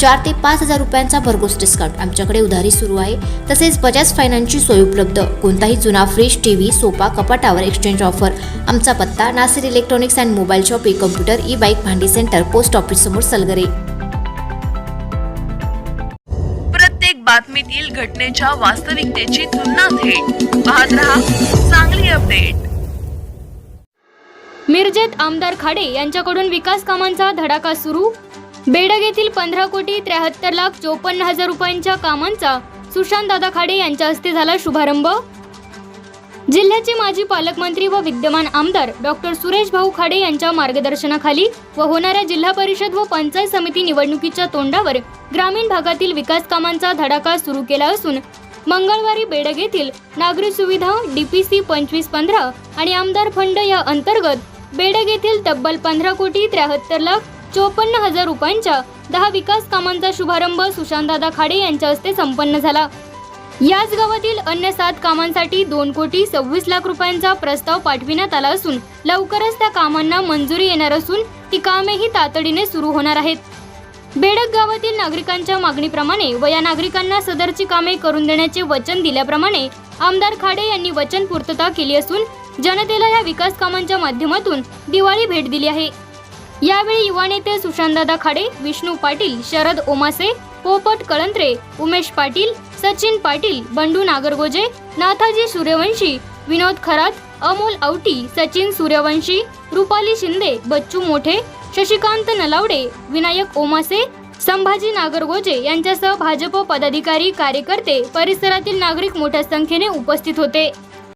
चार ते पाच हजार रुपयांचा भरघोस डिस्काउंट. आमच्याकडे उधारी सुरू आहे. तसेच बजाज फायनान्सची सोय उपलब्ध. कोणताही जुना फ्रीज टीव्ही सोफा कपाटावर एक्सचेंज ऑफर. आमचा पत्ता Nasir electronics and mobile shop e computer e bike भांडी सेंटर पोस्ट ऑफिस समोर सलगरे. प्रत्येक बातमीतील घटनेच्या वास्तविकतेची तुलना थेट. पाहत रहा चांगली अपडेट. मिरजेत आमदार खाडे यांच्याकडून विकास कामांचा धडाका सुरू? बेडग येथील पंधरा कोटी त्र्याहत्तर लाख चोपन्न हजार रुपयांच्या कामांचा सुशांत दादा खाडे यांच्या हस्ते झाला शुभारंभ. जिल्ह्याचे माजी पालकमंत्री व विद्यमान आमदार डॉक्टर सुरेश भाऊ खाडे यांच्या मार्गदर्शनाखाली व होणाऱ्या जिल्हा परिषद व पंचायत समिती निवडणुकीच्या तोंडावर ग्रामीण भागातील विकास कामांचा धडाका सुरू केला असून मंगळवारी बेडग येथील नागरी सुविधा डीपीसी पंचवीस पंधरा आणि आमदार फंड या अंतर्गत बेडग येथील तब्बल पंधरा कोटी त्र्याहत्तर लाख चोपन्न हजार रुपयांच्या दहा विकास कामांचा शुभारंभ सुशांतदादा खाडे यांच्या हस्ते संपन्न झाला. याच गावातील अन्य सात कामांसाठी दोन कोटी सव्वीस लाख रुपयांचा प्रस्ताव पाठविण्यात आला असून लवकरच त्या कामांना मंजुरी येणार असून ती कामेही तातडीने सुरू होणार आहेत. बेडक गावातील नागरिकांच्या मागणीप्रमाणे व या नागरिकांना सदरची कामे करून देण्याचे वचन दिल्याप्रमाणे आमदार खाडे यांनी वचन पूर्तता केली असून जनतेला या विकास कामांच्या माध्यमातून दिवाळी भेट दिली आहे. यावेळी युवा नेते सुशांतदादा खाडे विष्णू पाटील शरद ओमासे पोपट कळंत्रे उमेश पाटील सचिन पाटील बंडू नागरगोजे नाथाजी सूर्यवंशी विनोद खरात अमोल औटी सचिन सूर्यवंशी रुपाली शिंदे बच्चू मोठे शशिकांत नलावडे विनायक ओमासे संभाजी नागरगोजे यांच्यासह भाजप पदाधिकारी कार्यकर्ते परिसरातील नागरिक मोठ्या संख्येने उपस्थित होते.